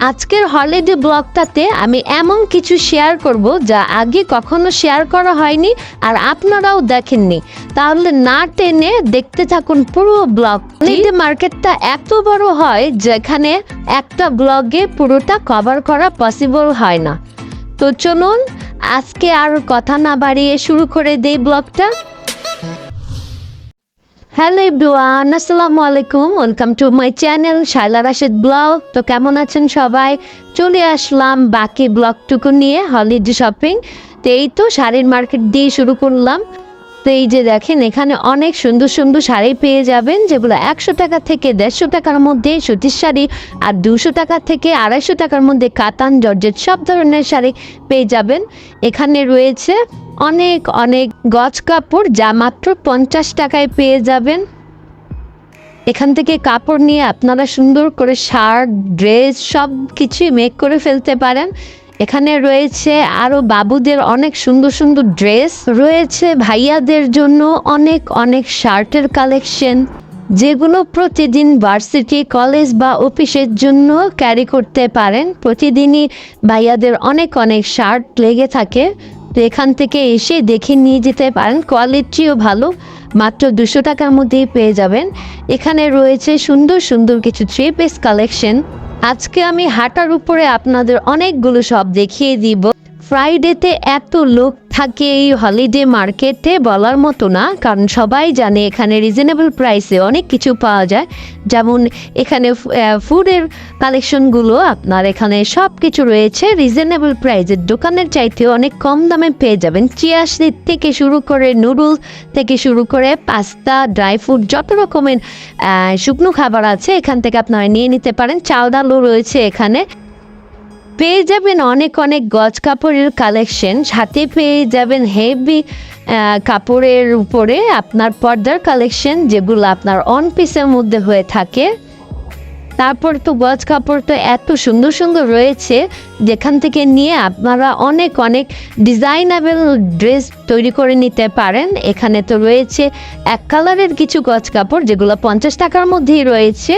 আজকের হলিডে ব্লগটাতে আমি এমন কিছু শেয়ার করব যা আগে কখনো শেয়ার করা হয়নি আর আপনারাও দেখেননি। তাহলে না টেনে দেখতে থাকুন পুরো ব্লগ। হলিডে মার্কেটটা এত বড় হয় যেখানে একটা ব্লগে পুরোটা কভার করা পসিবল হয় না। তো চলুন, আজকে আর কথা না বাড়িয়ে শুরু করে দেই ব্লগটা। হ্যালো এভরিওয়ান আসসালামু আলাইকুম welcome to my channel Shaila Rashed vlog তো কেমন আছেন সবাই? চলে আসলাম বাকি ব্লগটুকু নিয়ে হলিডে শপিং তো এই তো শাড়ির মার্কেট দিয়ে শুরু করলাম। তো এই যে দেখেন, এখানে অনেক সুন্দর সুন্দর শাড়ি পেয়ে যাবেন, যেগুলো একশো টাকা থেকে দেড়শো টাকার মধ্যে সুতির শাড়ি আর দুশো টাকা থেকে আড়াইশো টাকার মধ্যে কাতান, জর্জেট, সব ধরনের শাড়ি পেয়ে যাবেন। এখানে রয়েছে অনেক অনেক গজ কাপড় যা মাত্র পঞ্চাশ টাকায় পেয়ে যাবেন। এখান থেকে কাপড় নিয়ে আপনারা সুন্দর করে শার্ট, ড্রেস সব কিছুই মেক করে ফেলতে পারেন। এখানে রয়েছে আরও বাবুদের অনেক সুন্দর সুন্দর ড্রেস। রয়েছে ভাইয়াদের জন্য অনেক অনেক শার্টের কালেকশন। যেগুলো প্রতিদিন ভার্সিটি কলেজ বা অফিসের জন্য ক্যারি করতে পারেন। প্রতিদিনই ভাইয়াদের অনেক অনেক শার্ট লেগে থাকে। তো এখান থেকে এসে দেখে নিয়ে যেতে পারেন। কোয়ালিটিও ভালো, মাত্র দুশো টাকার মধ্যেই পেয়ে যাবেন। এখানে রয়েছে সুন্দর সুন্দর কিছু থ্রি পিস কালেকশন আজকে আমি হাঁটার উপরে আপনাদের অনেকগুলো সব দেখিয়ে দিব। ফ্রাইডেতে এত লোক থাকে এই হলিডে মার্কেটে বলার মতো না। কারণ সবাই জানে এখানে রিজনেবল প্রাইসে অনেক কিছু পাওয়া যায়। যেমন এখানে ফুডের কালেকশনগুলো আপনার এখানে সব কিছু রয়েছে রিজনেবল প্রাইসের দোকানের চাইতে অনেক কম দামে পেয়ে যাবেন। চিয়া সিড থেকে শুরু করে নুডলস থেকে শুরু করে পাস্তা ড্রাই ফ্রুট যত রকমের শুকনো খাবার আছে, এখান থেকে আপনারা নিয়ে নিতে পারেন। চাল ডালও রয়েছে এখানে। পেয়ে যাবেন অনেক অনেক গজ কাপড়ের কালেকশন সাথে পেয়ে যাবেন হেভি কাপড়ের উপরে আপনার পর্দার কালেকশন যেগুলো আপনার অন পিসের মধ্যে হয়ে থাকে। তারপর তো গজ কাপড় তো এত সুন্দর সুন্দর রয়েছে, যেখান থেকে নিয়ে আপনারা অনেক অনেক ডিজাইনেবল ড্রেস তৈরি করে নিতে পারেন। এখানে তো রয়েছে এক কালারের কিছু গজ কাপড়, যেগুলো পঞ্চাশ টাকার মধ্যেই রয়েছে।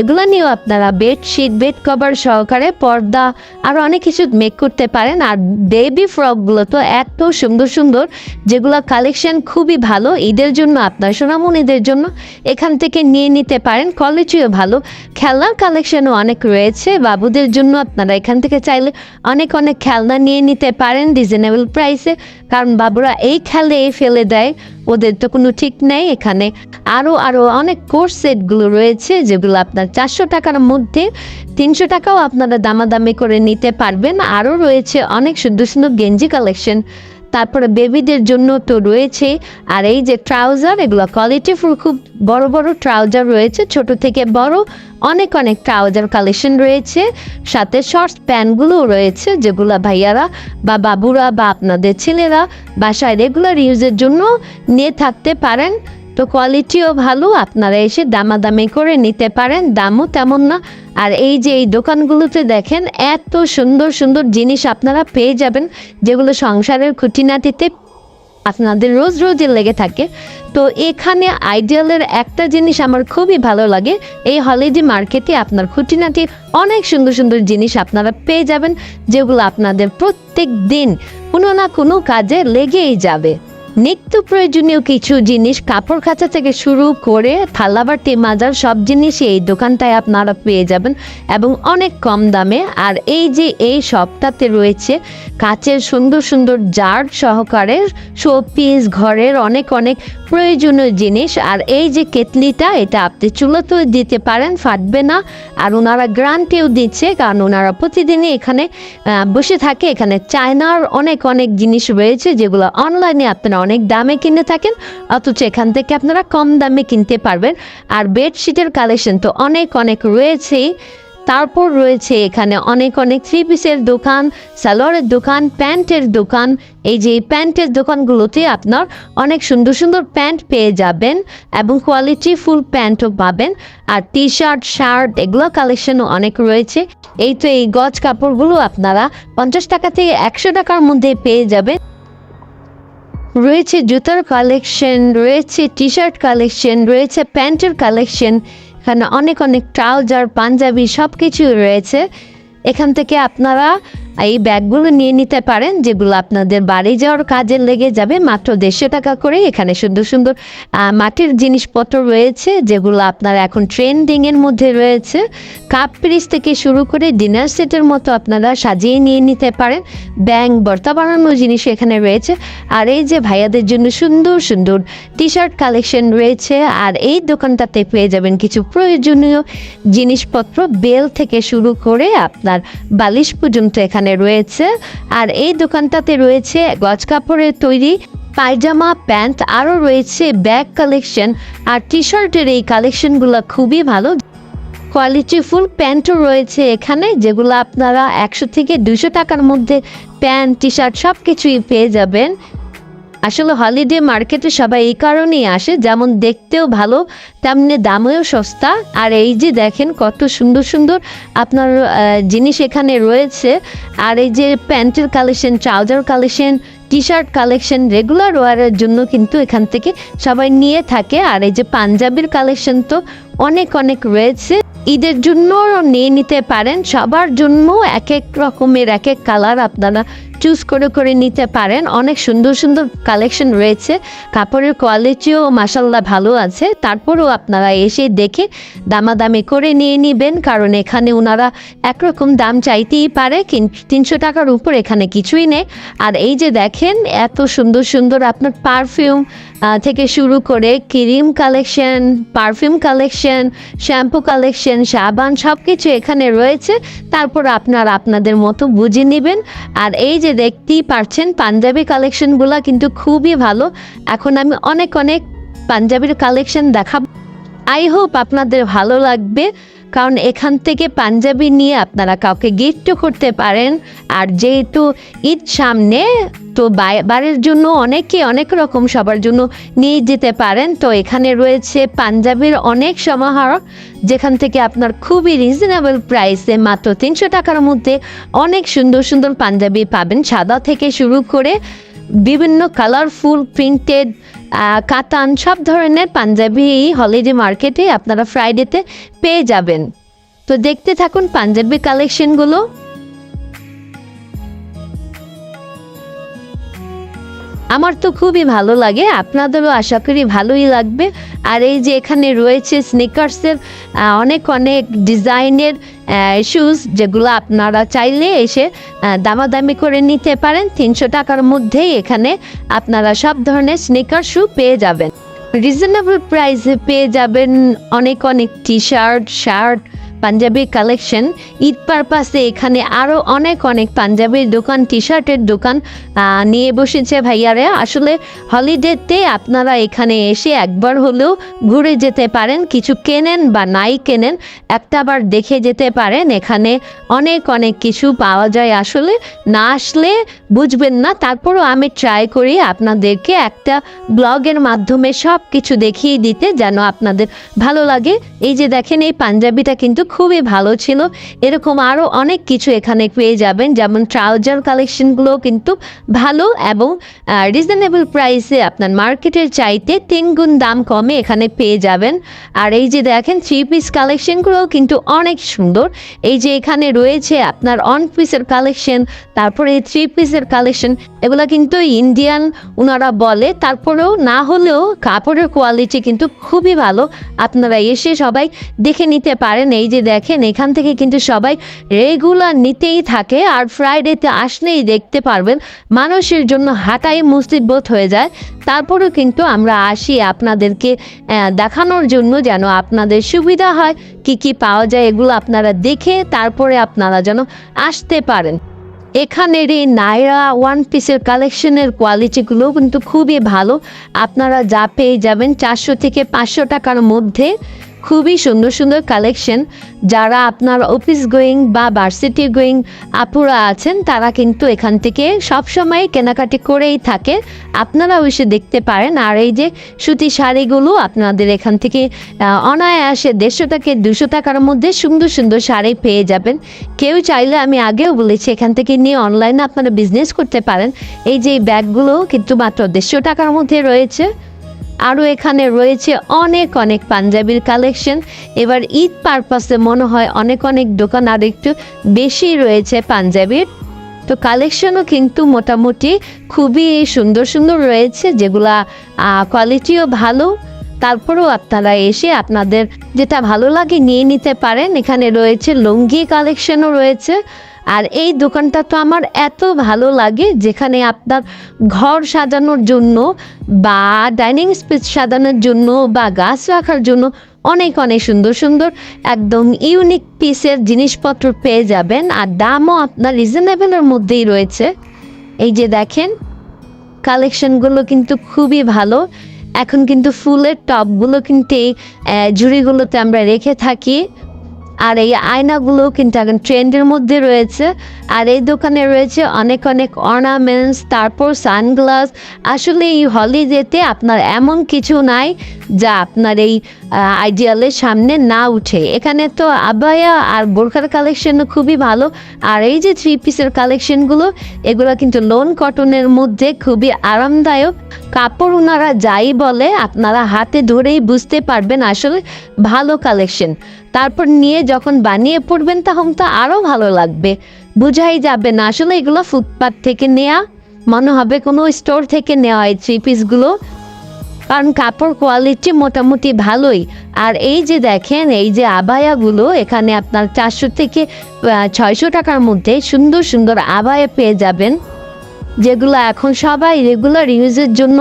এগুলো নিয়েও আপনারা বেডশিট বেড কভার সহকারে পর্দা আর অনেক কিছু মেক করতে পারেন। আর বেবি ফ্রকগুলো তো এত সুন্দর সুন্দর, যেগুলো কালেকশন খুবই ভালো। ঈদের জন্য আপনার সোনামণিদের জন্য এখান থেকে নিয়ে নিতে পারেন। কোয়ালিটিও ভালো। খেলনার কালেকশনও অনেক রয়েছে। বাবুদের জন্য আপনারা এখান থেকে চাইলে অনেক অনেক খেলনা নিয়ে নিতে পারেন রিজনেবল প্রাইসে কারণ বাবুরা এই খেলে এই ফেলে দেয়, ওদের তো কোনো ঠিক নেই। এখানে আরও আরও অনেক কোর্স সেটগুলো রয়েছে, যেগুলো আপনার চারশো টাকার মধ্যে তিনশো টাকাও আপনারা দামাদামি করে নিতে পারবেন। আরও রয়েছে অনেক সুন্দর সুন্দর গেঞ্জি কালেকশন তারপরে বেবিদের জন্য তো রয়েছে, আর এই যে ট্রাউজার, এগুলো কোয়ালিটি ফুল, খুব বড় বড় ট্রাউজার রয়েছে, ছোট থেকে বড় অনেক অনেক ট্রাউজার কালেকশন রয়েছে। সাথে শর্টস প্যান্টগুলোও রয়েছে, যেগুলো ভাইয়ারা বা বাবুরা বা আপনাদের ছেলেরা বাসায় রেগুলার ইউজের জন্য নিয়ে থাকতে পারেন। তো কোয়ালিটিও ভালো, আপনারা এসে দামাদামি করে নিতে পারেন, দামও তেমন না। আর এই যে এই দোকানগুলোতে দেখেন, এত সুন্দর সুন্দর জিনিস আপনারা পেয়ে যাবেন, যেগুলো সংসারের খুঁটিনাটিতে আপনাদের রোজ রোজের লেগে থাকে। তো এখানে আইডিয়ালের একটা জিনিস আমার খুবই ভালো লাগে, এই হলিডে মার্কেটে আপনার খুঁটিনাটি অনেক সুন্দর সুন্দর জিনিস আপনারা পেয়ে যাবেন, যেগুলো আপনাদের প্রত্যেক দিন কোনো না কোনো কাজে লেগেই যাবে। নিত্য প্রয়োজনীয় কিছু জিনিস কাপড় খাঁচা থেকে শুরু করে থালা থালাবাটি, মাজার, সব জিনিসই এই দোকানটায় আপনারা পেয়ে যাবেন এবং অনেক কম দামে। আর এই যে এই শপটাতে রয়েছে কাচের সুন্দর সুন্দর জার সহকারে শোপিস, ঘরের অনেক অনেক প্রয়োজনীয় জিনিস। আর এই যে কেতলিটা এটা আপনি চুলোতেও দিতে পারেন, ফাটবে না। আর ওনারা গ্রান্টেও দিচ্ছে, কারণ ওনারা প্রতিদিনই এখানে বসে থাকে। এখানে চায়নার অনেক অনেক জিনিস রয়েছে যেগুলো অনলাইনে আপনারা অনেক দামে কিনে থাকেন, অথচ এখান থেকে আপনারা কম দামে কিনতে পারবেন। আর বেডশিটের কালেকশন তো অনেক অনেক রয়েছেই। তারপর রয়েছে এখানে অনেক অনেক থ্রি পিসের দোকান, সালোয়ারের দোকান, প্যান্টের দোকান। এই যে প্যান্টের দোকানগুলোতে আপনার অনেক সুন্দর সুন্দর প্যান্ট পেয়ে যাবেন এবং কোয়ালিটি ফুল প্যান্টও পাবেন। আর টি শার্ট শার্ট এগুলো কালেকশনও অনেক রয়েছে। এই তো এই গজ কাপড়গুলো আপনারা পঞ্চাশ টাকা থেকে একশো টাকার মধ্যে পেয়ে যাবেন। রয়েছে জুতার কালেকশন রয়েছে টি শার্ট কালেকশন রয়েছে প্যান্টের কালেকশন এখানে অনেক অনেক ট্রাউজার পাঞ্জাবি সব কিছুই রয়েছে। এখান থেকে আপনারা এই ব্যাগগুলো নিয়ে নিতে পারেন, যেগুলো আপনাদের বাড়ি যাওয়ার কাজে লেগে যাবে। মাত্র দেড়শো টাকা করে এখানে সুন্দর সুন্দর মাটির জিনিসপত্র রয়েছে, যেগুলো আপনার এখন ট্রেন্ডিংয়ের মধ্যে রয়েছে। কাপ পিরিচ থেকে শুরু করে ডিনার সেটের মতো আপনারা সাজিয়ে নিয়ে নিতে পারেন। ব্যাং বর্তা বানানো জিনিস এখানে রয়েছে। আর এই যে ভাইয়াদের জন্য সুন্দর সুন্দর টি শার্ট কালেকশন রয়েছে। আর এই দোকানটাতে পেয়ে যাবেন কিছু প্রয়োজনীয় জিনিসপত্র। বেল থেকে শুরু করে আপনার বালিশ পর্যন্ত এখানে রয়েছে। আর এই দোকানটাতে রয়েছে গজ কাপড়ের তৈরি, পায়জামা, প্যান্ট, আরও রয়েছে ব্যাগ কালেকশন। আর টি শার্টের এই কালেকশনগুলো খুবই ভালো। কোয়ালিটি ফুল প্যান্টও রয়েছে এখানে, যেগুলো আপনারা একশো থেকে দুশো টাকার মধ্যে প্যান্ট টি শার্ট সব কিছুই পেয়ে যাবেন। আসলে হলিডে মার্কেটে সবাই এই কারণেই আসে, যেমন দেখতেও ভালো, তেমনি দামেও সস্তা। আর এই যে দেখেন কত সুন্দর সুন্দর আপনার জিনিস এখানে রয়েছে। আর এই যে প্যান্টের collection trouser collection T shirt collection regular ওয়ারের জন্য কিন্তু এখান থেকে সবাই নিয়ে থাকে। আর এই যে পাঞ্জাবির কালেকশন তো অনেক অনেক রয়েছে। ঈদের জন্য নিয়ে নিতে পারেন, সবার জন্য এক এক রকমের এক এক কালার আপনারা চুজ করে করে নিতে পারেন। অনেক সুন্দর সুন্দর কালেকশন রয়েছে। কাপড়ের কোয়ালিটিও মাসাল্লাহ ভালো আছে। তারপরেও আপনারা এসে দেখে দামাদামি করে নিয়ে নেবেন, কারণ এখানে ওনারা একরকম দাম চাইতেই পারে তিনশো টাকার উপর এখানে কিছুই নেই। আর এই যে দেখেন, এত সুন্দর সুন্দর আপনার পারফিউম থেকে শুরু করে cream collection, perfume collection, shampoo collection, সাবান সব কিছু এখানে রয়েছে। তারপর আপনারা আপনাদের মতো বুঝে নেবেন। আর এই যে দেখতেই পারছেন পাঞ্জাবি কালেকশনগুলো কিন্তু খুবই ভালো। এখন আমি অনেক অনেক পাঞ্জাবির কালেকশন দেখাবো। আই হোপ আপনাদের ভালো লাগবে, কারণ এখান থেকে পাঞ্জাবি নিয়ে আপনারা কাউকে গিফটও করতে পারেন। আর যেহেতু ঈদ সামনে তো বাই- বাড়ির জন্য অনেকে অনেক রকম সবার জন্য নিয়ে যেতে পারেন। তো এখানে রয়েছে পাঞ্জাবির অনেক সমাহার, যেখান থেকে আপনার খুবই রিজনেবল প্রাইসে মাত্র তিনশো টাকার মধ্যে অনেক সুন্দর সুন্দর পাঞ্জাবি পাবেন। সাদা থেকে শুরু করে বিভিন্ন কালারফুল প্রিন্টেড কাতান সব ধরনের পাঞ্জাবি এই হলিডে মার্কেটে আপনারা ফ্রাইডেতে পেয়ে যাবেন। তো দেখতে থাকুন পাঞ্জাবি কালেকশনগুলো আমার তো খুবই ভালো লাগে, আপনাদেরও আশা করি ভালোই লাগবে। আর এই যে এখানে রয়েছে স্নিকার্সের অনেক অনেক ডিজাইনের শুজ যেগুলো আপনারা চাইলে এসে দামাদামি করে নিতে পারেন। তিনশো টাকার মধ্যেই এখানে আপনারা সব ধরনের স্নিকার শু পেয়ে যাবেন। রিজনেবল প্রাইসে পেয়ে যাবেন অনেক অনেক T shirt shirt panjabi collection. Eid পারপাসে এখানে আরও অনেক অনেক পাঞ্জাবির দোকান টি শার্টের দোকান নিয়ে বসেছে ভাইয়ারা। আসলে হলিডেতে আপনারা এখানে এসে একবার হলেও ঘুরে যেতে পারেন, কিছু কেনেন বা নাই কেনেন, একটা বার দেখে যেতে পারেন। এখানে অনেক অনেক কিছু পাওয়া যায় আসলে। না আসলে বুঝবেন না, তারপরও আমি ট্রাই করি আপনাদেরকে একটা ব্লগের মাধ্যমে সব কিছু দেখিয়ে দিতে যেন আপনাদের ভালো লাগে। এই যে দেখেন, এই পাঞ্জাবিটা কিন্তু খুবই ভালো ছিল। এরকম আরও অনেক কিছু এখানে পেয়ে যাবেন, যেমন ট্রাউজার কালেকশনগুলো কিন্তু ভালো এবং রিজনেবল প্রাইসে আপনার মার্কেটের চাইতে তিন গুণ দাম কমে এখানে পেয়ে যাবেন। আর এই যে দেখেন থ্রি পিস কালেকশনগুলোও কিন্তু অনেক সুন্দর। এই যে এখানে রয়েছে আপনার অন পিসের কালেকশন, তারপরে থ্রি পিসের কালেকশন, এগুলো কিন্তু ইন্ডিয়ান ওনারা বলে। তারপরেও না হলেও কাপড়ের কোয়ালিটি কিন্তু খুবই ভালো। আপনারা এসে সবাই দেখে নিতে পারেন, এই যে দেখেন, এখান থেকে কিন্তু সবাই রেগুলার নিতেই থাকে আর ফ্রাইডেতে আসলেই দেখতে পারবেন মানুষের জন্য হাঁটাই মুসিবত হয়ে যায়। তারপরেও কিন্তু আমরা আসি আপনাদেরকে দেখানোর জন্য যেন আপনাদের সুবিধা হয়, কি কি পাওয়া যায় এগুলো আপনারা দেখে তারপরে আপনারা যেন আসতে পারেন। এখানের এই নাইরা ওয়ান পিসের কালেকশনের কোয়ালিটিগুলো কিন্তু খুবই ভালো। আপনারা যা পেয়ে যাবেন চারশো থেকে পাঁচশো টাকার মধ্যে। খুবই সুন্দর সুন্দর কালেকশন যারা আপনার অফিস গোয়িং বা ভার্সিটি গোয়িং আপুরা আছেন, তারা কিন্তু এখান থেকে সবসময় কেনাকাটি করেই থাকে। আপনারাও এসে দেখতে পারেন। আর এই যে সুতি শাড়িগুলো আপনাদের এখান থেকে অনায়াসে দেড়শো থেকে দুশো টাকার মধ্যে সুন্দর সুন্দর শাড়ি পেয়ে যাবেন। কেউ চাইলে আমি আগেও বলেছি, এখান থেকে নিয়ে অনলাইনে আপনারা বিজনেস করতে পারেন। এই যে ব্যাগগুলো কিন্তু মাত্র দেড়শো টাকার মধ্যে রয়েছে। আরও এখানে রয়েছে অনেক অনেক পাঞ্জাবির কালেকশন এবার ঈদ পারপাসে মনে হয় অনেক অনেক দোকান আর একটু বেশি রয়েছে পাঞ্জাবির। তো কালেকশনও কিন্তু মোটামুটি খুবই সুন্দর সুন্দর রয়েছে, যেগুলা কোয়ালিটিও ভালো। তারপরেও আপনারা এসে আপনাদের যেটা ভালো লাগে নিয়ে নিতে পারেন। এখানে রয়েছে লুঙ্গি কালেকশনও রয়েছে। আর এই দোকানটা তো আমার এত ভালো লাগে যেখানে আপনার ঘর সাজানোর জন্য বা ডাইনিং স্পেস সাজানোর জন্য বা গাছ রাখার জন্য অনেক অনেক সুন্দর সুন্দর একদম ইউনিক পিসের জিনিসপত্র পেয়ে যাবেন। আর দামও আপনার রিজনেবলের মধ্যেই রয়েছে। এই যে দেখেন কালেকশনগুলো কিন্তু খুবই ভালো। এখন কিন্তু ফুলের টপগুলো কিন্তু এই আহ, ঝুড়িগুলোতে আমরা রেখে থাকি। আর এই আয়নাগুলো কিন্তু এখন ট্রেন্ডের মধ্যে রয়েছে। আর এই দোকানে রয়েছে অনেক অনেক অর্নামেন্টস তারপর সানগ্লাস আসলে এই হলিডেতে আপনার এমন কিছু নাই যা আপনার এই আইডিয়ালের সামনে না উঠে। এখানে তো আবায়া আর বোরখার কালেকশনও খুবই ভালো। আর এই যে থ্রি পিসের কালেকশনগুলো এগুলো কিন্তু লোন কটনের মধ্যে খুবই আরামদায়ক। কাপড় ওনারা যাই বলে, আপনারা হাতে ধরেই বুঝতে পারবেন আসলে ভালো কালেকশন তারপর নিয়ে যখন বানিয়ে পড়বেন তখন তো আরও ভালো লাগবে। বোঝাই যাবে না আসলে এগুলো ফুটপাথ থেকে নেওয়া মনে হবে কোনো স্টোর থেকে নেওয়া এই থ্রি পিসগুলো কারণ কাপড় কোয়ালিটি মোটামুটি ভালোই। আর এই যে দেখেন, এই যে আবায়াগুলো, এখানে আপনার চারশো থেকে ছয়শো টাকার মধ্যে সুন্দর সুন্দর আবায়া পেয়ে যাবেন। যেগুলো এখন সবাই রেগুলার ইউজের জন্য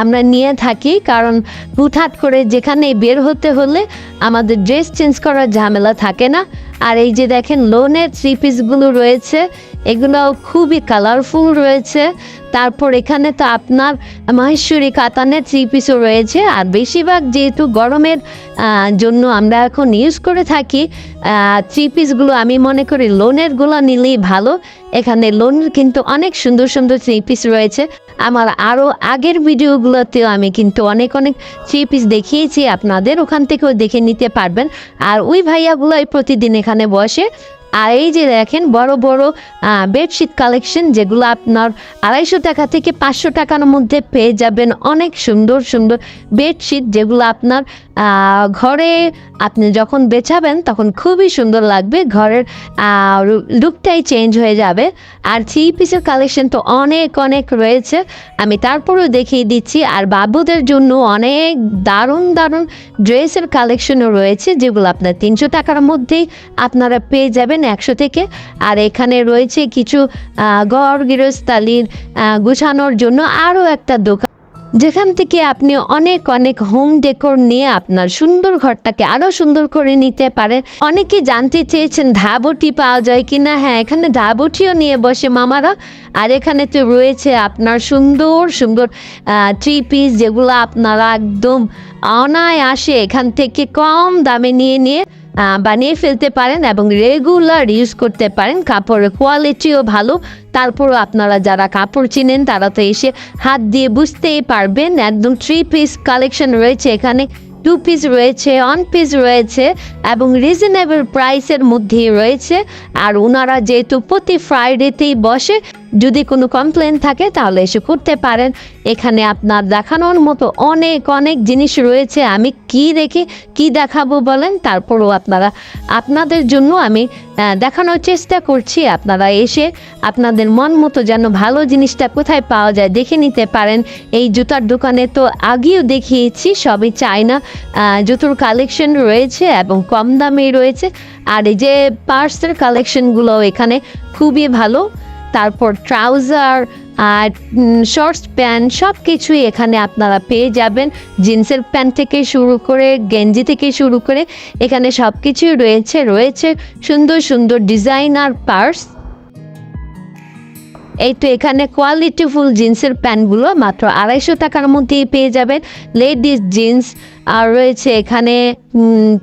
আমরা নিয়ে থাকি। কারণ হুটহাট করে যেখানে বের হতে হলে আমাদের ড্রেস চেঞ্জ করার ঝামেলা থাকে না। আর এই যে দেখেন লোনের থ্রি পিসগুলো রয়েছে। এগুলো খুবই কালারফুল রয়েছে। তারপর এখানে তো আপনার মহেশ্বরী কাতানের থ্রি পিসও রয়েছে। আর বেশিরভাগ যেহেতু গরমের জন্য আমরা এখন ইউজ করে থাকি থ্রি পিসগুলো আমি মনে করি লোনেরগুলো নিলেই ভালো। এখানে লোনের কিন্তু অনেক সুন্দর সুন্দর থ্রি পিস রয়েছে। আমার আরও আগের ভিডিওগুলোতেও আমি কিন্তু অনেক অনেক থ্রি পিস দেখিয়েছি। আপনাদের ওখান থেকেও দেখে নিতে পারবেন। আর ওই ভাইয়াগুলোই প্রতিদিন এখানে বসে। আর এই যে দেখেন, বড় বড় বেডশিট কালেকশন যেগুলো আপনার আড়াইশো টাকা থেকে পাঁচশো টাকার মধ্যে পেয়ে যাবেন। অনেক সুন্দর সুন্দর বেডশিট যেগুলো আপনার ঘরে আপনি যখন বেচাবেন, তখন খুবই সুন্দর লাগবে। ঘরের লুকটাই চেঞ্জ হয়ে যাবে। আর থ্রি পিসের কালেকশন তো অনেক অনেক রয়েছে। আমি তারপরেও দেখিয়ে দিচ্ছি। আর বাবুদের জন্য অনেক দারুণ দারুণ ড্রেসের কালেকশনও রয়েছে, যেগুলো আপনার তিনশো টাকার মধ্যেই আপনারা পেয়ে যাবেন একশো থেকে। আর এখানে রয়েছে কিছু ঘর গৃহস্থালির গুছানোর জন্য আরও একটা দোকান। যেখান থেকে আপনি অনেক অনেক হোম ডেকোর নিয়ে আপনার সুন্দর ঘরটাকে আরও সুন্দর করে নিতে পারেন। অনেকে জানতে চেয়েছেন ধাবটি পাওয়া যায় কিনা। হ্যাঁ এখানে ধাবটিও নিয়ে বসে মামারা। আর এখানে তো রয়েছে আপনার সুন্দর সুন্দর থ্রি পিস যেগুলো আপনারা একদম অনায়াসে এখান থেকে কম দামে নিয়ে নিয়ে বানিয়ে ফেলতে পারেন এবং রেগুলার ইউজ করতে পারেন। কাপড়ের কোয়ালিটিও ভালো। তারপরও আপনারা যারা কাপড় চিনেন, তারা তো এসে হাত দিয়ে বুঝতেই পারবেন। একদম থ্রি পিস কালেকশন রয়েছে এখানে। টু পিস রয়েছে অন পিস রয়েছে এবং রিজনেবল প্রাইসের মধ্যেই রয়েছে। আর ওনারা যেহেতু প্রতি ফ্রাইডেতেই বসে যদি কোনো কমপ্লেন থাকে তাহলে এসে করতে পারেন। এখানে আপনার দেখানোর মতো অনেক অনেক জিনিস রয়েছে। আমি কি রেখে কি দেখাবো বলেন তারপরও আপনারা আপনাদের জন্য আমি দেখানোর চেষ্টা করছি। আপনারা এসে আপনাদের মন মতো যেন ভালো জিনিসটা কোথায় পাওয়া যায় দেখে নিতে পারেন। এই জুতার দোকানে তো আগেও দেখিয়েছি সবই চায়না। আহ, জুতোর কালেকশন রয়েছে এবং কম দামে রয়েছে। আর এই যে পার্সের কালেকশনগুলো এখানে খুবই ভালো। তারপর ট্রাউজার আর শর্টস প্যান্ট সব কিছুই এখানে আপনারা পেয়ে যাবেন। জিন্সের প্যান্ট থেকে শুরু করে, গেঞ্জি থেকে শুরু করে এখানে সব কিছুই রয়েছে রয়েছে সুন্দর সুন্দর ডিজাইন আর পার্স এই তো এখানে কোয়ালিটিফুল জিন্সের প্যান্টগুলো মাত্র আড়াইশো টাকার মধ্যেই পেয়ে যাবেন। লেডিস জিন্স আর রয়েছে এখানে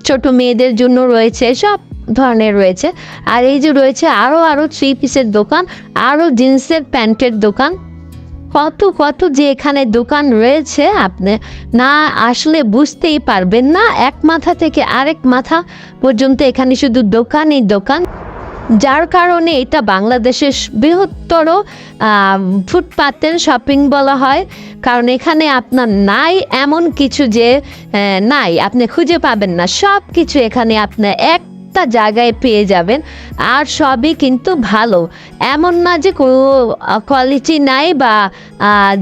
ছোট মেয়েদের জন্য রয়েছে, সব ধরনের রয়েছে। আর এই যে রয়েছে আরও আরও থ্রি পিসের দোকান আরও জিন্সের প্যান্টের দোকান। কত কত যে এখানে দোকান রয়েছে, আপনি না আসলে বুঝতেই পারবেন না। এক মাথা থেকে আরেক মাথা পর্যন্ত এখানে শুধু দোকানই দোকান। যার কারণে এটা বাংলাদেশের বৃহত্তর ফুটপাতের শপিং বলা হয়। কারণ এখানে আপনার নাই এমন কিছু যে নাই, আপনি খুঁজে পাবেন না। সব কিছু এখানে আপনার একটা জায়গায় পেয়ে যাবেন। আর সবই কিন্তু ভালো। এমন না যে কোনো কোয়ালিটি নাই বা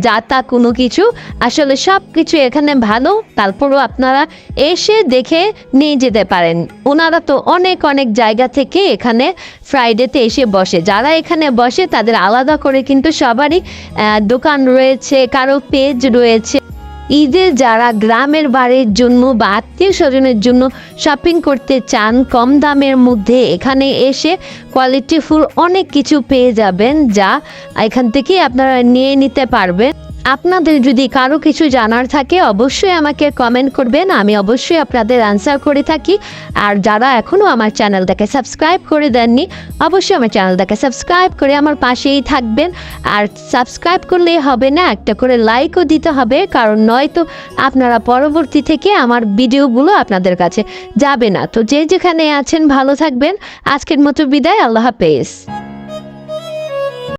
যাতা কোনো কিছু। আসলে সব কিছু এখানে ভালো। তারপরও আপনারা এসে দেখে নিয়ে যেতে পারেন। ওনারা তো অনেক অনেক জায়গা থেকে এখানে ফ্রাইডেতে এসে বসে। যারা এখানে বসে তাদের আলাদা করে কিন্তু সবারই দোকান রয়েছে, কারও পেজ রয়েছে। ঈদে যারা গ্রামের বাড়ির জন্য বা আত্মীয় স্বজনের জন্য শপিং করতে চান, কম দামের মধ্যে এখানে এসে কোয়ালিটিফুল অনেক কিছু পেয়ে যাবেন, যা এখান থেকে আপনারা নিয়ে নিতে পারবেন। আপনাদের যদি কারও কিছু জানার থাকে, অবশ্যই আমাকে কমেন্ট করবেন। আমি অবশ্যই আপনাদের আনসার করে থাকি। আর যারা এখনও আমার চ্যানেলটাকে সাবস্ক্রাইব করে দেননি, অবশ্যই আমার চ্যানেলটাকে সাবস্ক্রাইব করে আমার পাশেই থাকবেন। আর সাবস্ক্রাইব করলেই হবে না, একটা করে লাইকও দিতে হবে। কারণ নয়তো আপনারা পরবর্তী থেকে আমার ভিডিওগুলো আপনাদের কাছে যাবে না। তো যে যেখানে আছেন, ভালো থাকবেন। আজকের মতো বিদায়, আল্লাহ হাফেজ।